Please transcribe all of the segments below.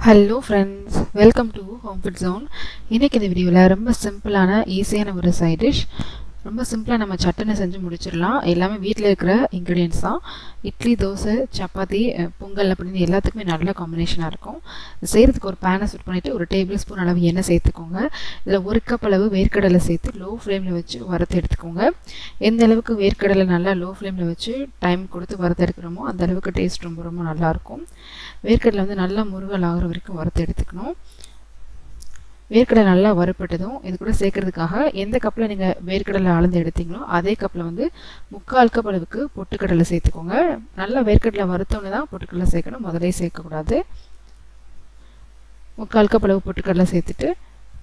Hello friends welcome to home food zone இன்றைக்கி இந்த வீடியோவில் ரொம்ப சிம்பிளான ஈஸியான ஒரு சைட் டிஷ் ரொம்ப சிம்பிளாக நம்ம சட்டுன்னு செஞ்சு முடிச்சிடலாம். எல்லாமே வீட்டில் இருக்கிற இன்க்ரீடியன்ஸ் தான். இட்லி தோசை சப்பாத்தி பொங்கல் அப்படின்னு எல்லாத்துக்குமே நல்ல காம்பினேஷனாக இருக்கும். செய்கிறதுக்கு ஒரு பேனை செட் பண்ணிவிட்டு ஒரு டேபிள் ஸ்பூன் அளவு எண்ணெய் சேர்த்துக்கோங்க. இதில் ஒரு கப் அளவு வேர்க்கடலை சேர்த்து லோ ஃப்ளேமில் வச்சு வறுத்து எடுத்துக்கோங்க. எந்த அளவுக்கு வேர்க்கடலை நல்லா லோ ஃப்ளேமில் வச்சு டைம் கொடுத்து வறுத்து எடுக்கிறோமோ அந்த அளவுக்கு டேஸ்ட் ரொம்ப ரொம்ப நல்லாயிருக்கும் வேர்க்கடலை வந்து நல்லா முருகல் ஆகிற வரைக்கும் வறுத்து எடுத்துக்கணும். வேர்க்கடலை நல்லா வறுப்பட்டதும் இது கூட சேர்க்கறதுக்காக எந்த கப்பில் நீங்கள் வேர்க்கடலை அளந்து எடுத்தீங்களோ அதே கப்பில் வந்து முக்கால் கப் அளவுக்கு பொட்டுக்கடலை சேர்த்துக்கோங்க. நல்லா வேர்க்கடலை வறுத்தோன்னு தான் பொட்டுக்கடலை சேர்க்கணும். முதலே சேர்க்கக்கூடாது. முக்கால் கப் அளவு பொட்டுக்கடலை சேர்த்துட்டு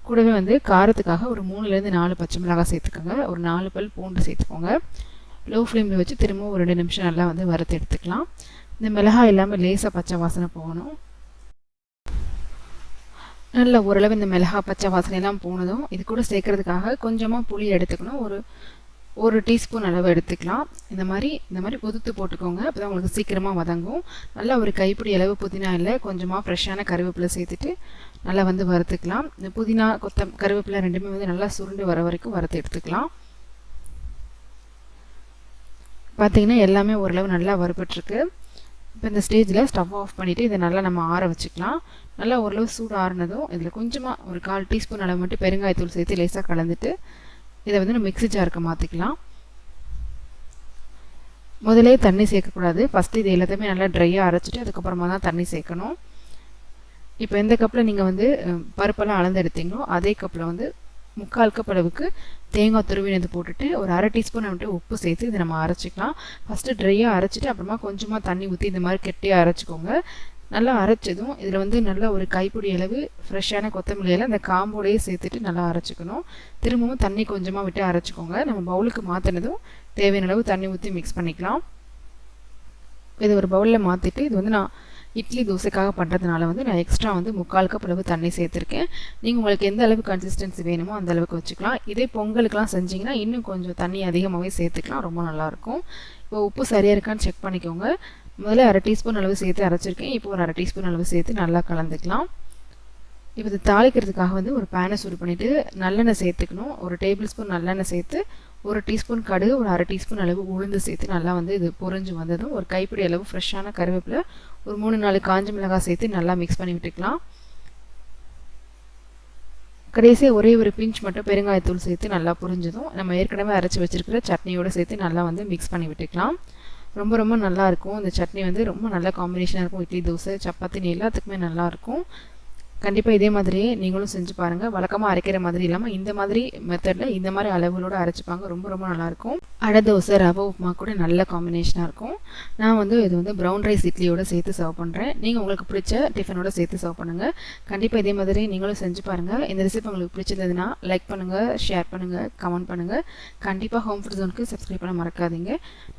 கூடவே வந்து காரத்துக்காக ஒரு மூணுலேருந்து நாலு பச்சை மிளகாய் சேர்த்துக்கோங்க. ஒரு நாலு பல் பூண்டு சேர்த்துக்கோங்க. லோ ஃப்ளேமில் வச்சு திரும்பவும் ஒரு ரெண்டு நிமிஷம் நல்லா வந்து வறுத்து எடுத்துக்கலாம். இந்த மிளகாய் இல்லாமல் லேசாக பச்சை வாசனை போகணும். நல்ல ஓரளவு இந்த மிளகா பச்சை வாசனையெல்லாம் போனதும் இது கூட சேர்க்கறதுக்காக கொஞ்சமாக புளி எடுத்துக்கணும். ஒரு ஒரு டீஸ்பூன் அளவு எடுத்துக்கலாம். இந்த மாதிரி இந்த மாதிரி கொதித்து போட்டுக்கோங்க. அப்போ தான் உங்களுக்கு சீக்கிரமாக வதங்கும். நல்லா ஒரு கைப்பிடி அளவு புதினா இல்லை கொஞ்சமாக ஃப்ரெஷ்ஷான கருவேப்பிலை சேர்த்துட்டு நல்லா வந்து வறுத்துக்கலாம். இந்த புதினா கொத்தம் கருவேப்பிலை ரெண்டுமே வந்து நல்லா சுருண்டு வர வரைக்கும் வறுத்து எடுத்துக்கலாம். பார்த்தீங்கன்னா எல்லாமே ஓரளவு நல்லா வறுபட்டுருக்கு. இப்போ இந்த ஸ்டேஜில் ஸ்டவ் ஆஃப் பண்ணிவிட்டு இதை நல்லா நம்ம ஆற வச்சுக்கலாம். நல்லா ஓரளவு சூடு ஆறினதும் இதில் கொஞ்சமாக ஒரு கால் டீஸ்பூன் அளவு மட்டும் பெருங்காயத்தூள் சேர்த்து லேசாக கலந்துட்டு இதை வந்து நம்ம மிக்சி ஜாருக்கு மாற்றிக்கலாம் முதலே தண்ணி சேர்க்கக்கூடாது. ஃபஸ்ட்டு இது எல்லாத்தையுமே நல்லா ட்ரையாக அரைச்சிட்டு அதுக்கப்புறமா தான் தண்ணி சேர்க்கணும். இப்போ எந்த கப்பில் நீங்கள் வந்து பருப்பெல்லாம் அளந்து எடுத்தீங்களோ அதே கப்பில் வந்து முக்கால் கப் அளவுக்கு தேங்காய் துருவினது போட்டுட்டு ஒரு அரை டீஸ்பூன் வந்துட்டு உப்பு சேர்த்து இதை நம்ம அரைச்சிக்கலாம். ஃபஸ்ட்டு ட்ரையாக அரைச்சிட்டு அப்புறமா கொஞ்சமாக தண்ணி ஊற்றி இந்த மாதிரி கெட்டியாக அரைச்சிக்கோங்க. நல்லா அரைச்சதும் இதில் வந்து நல்லா ஒரு கைப்பிடி அளவு ஃப்ரெஷ்ஷான கொத்தமல்லியில் அந்த காம்போடையே சேர்த்துட்டு நல்லா அரைச்சிக்கணும். திரும்பவும் தண்ணி கொஞ்சமாக விட்டு அரைச்சிக்கோங்க. நம்ம பவுலுக்கு மாற்றினதும் தேவையான அளவு தண்ணி ஊற்றி மிக்ஸ் பண்ணிக்கலாம். இதை ஒரு பவுலில் மாற்றிட்டு இது வந்து நான் இட்லி தோசைக்காக பண்ணுறதுனால வந்து நான் எக்ஸ்ட்ரா வந்து முக்கால் கப் அளவு தண்ணி சேர்த்துருக்கேன். நீங்கள் உங்களுக்கு எந்த அளவு கன்சிஸ்டன்சி வேணுமோ அந்த அளவுக்கு வச்சுக்கலாம். இதே பொங்கலுக்கெலாம் செஞ்சிங்கன்னா இன்னும் கொஞ்சம் தண்ணி அதிகமாகவே சேர்த்துக்கலாம். ரொம்ப நல்லாயிருக்கும் இப்போ உப்பு சரியாக இருக்கான்னு செக் பண்ணிக்கோங்க. முதல்ல அரை டீஸ்பூன் அளவு சேர்த்து அரைச்சிருக்கேன். இப்போ ஒரு அரை டீஸ்பூன் அளவு சேர்த்து நல்லா கலந்துக்கலாம். இப்போ இது தாளிக்கிறதுக்காக வந்து ஒரு பேனை சூடு பண்ணிவிட்டு நல்லெண்ணெய் சேர்த்துக்கணும். ஒரு டேபிள் ஸ்பூன் நல்லெண்ணெய் சேர்த்து ஒரு டீஸ்பூன் கடுகு ஒரு அரை டீஸ்பூன் அளவு உளுந்து சேர்த்து நல்லா வந்து இது பொறிஞ்சு வந்ததும் ஒரு கைப்பிடி அளவு ஃப்ரெஷ்ஷான கருவேப்பிலை ஒரு மூணு நாலு காஞ்ச மிளகாய் சேர்த்து நல்லா மிக்ஸ் பண்ணி விட்டுக்கலாம். கடைசியாக ஒரே ஒரு பிஞ்ச் மட்டும் பெருங்காயத்தூள் சேர்த்து நல்லா புரிஞ்சதும் நம்ம ஏற்கனவே அரைச்சி வச்சிருக்கிற சட்னியோடு சேர்த்து நல்லா வந்து மிக்ஸ் பண்ணி விட்டுக்கலாம். ரொம்ப ரொம்ப நல்லா இருக்கும். இந்த சட்னி வந்து ரொம்ப நல்ல காம்பினேஷனாக இருக்கும். இட்லி தோசை சப்பாத்தின்னு எல்லாத்துக்குமே நல்லா இருக்கும். கண்டிப்பாக இதே மாதிரியே நீங்களும் செஞ்சு பாருங்கள் வழக்கமாக அரைக்கிற மாதிரி இல்லாமல் இந்த மாதிரி மெத்தடில் இந்த மாதிரி அளவுகளோடு அரைச்சிப்பாங்க. ரொம்ப ரொம்ப நல்லாயிருக்கும். அடை தோசை ரவை உப்புமா கூட நல்ல காம்பினேஷனாக இருக்கும். நான் வந்து இது வந்து ப்ரௌன் ரைஸ் இட்லியோட சேர்த்து சர்வ் பண்ணுறேன் நீங்கள் உங்களுக்கு பிடிச்ச டிஃபனோட சேர்த்து சர்வ் பண்ணுங்கள் கண்டிப்பாக இதே மாதிரி நீங்களும் செஞ்சு பாருங்கள் இந்த ரெசிபி உங்களுக்கு பிடிச்சிருந்ததுன்னா லைக் பண்ணுங்கள் ஷேர் பண்ணுங்கள் கமெண்ட் பண்ணுங்கள் கண்டிப்பாக ஹோம் ஃபுட் ஜோனுக்கு சப்ஸ்கிரைப் பண்ண மறக்காதீங்க.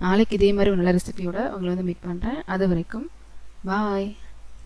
நாளைக்கு இதே மாதிரி ஒரு நல்ல ரெசிபியோட உங்களை வந்து மீட் பண்ணுறேன் அது வரைக்கும் பாய்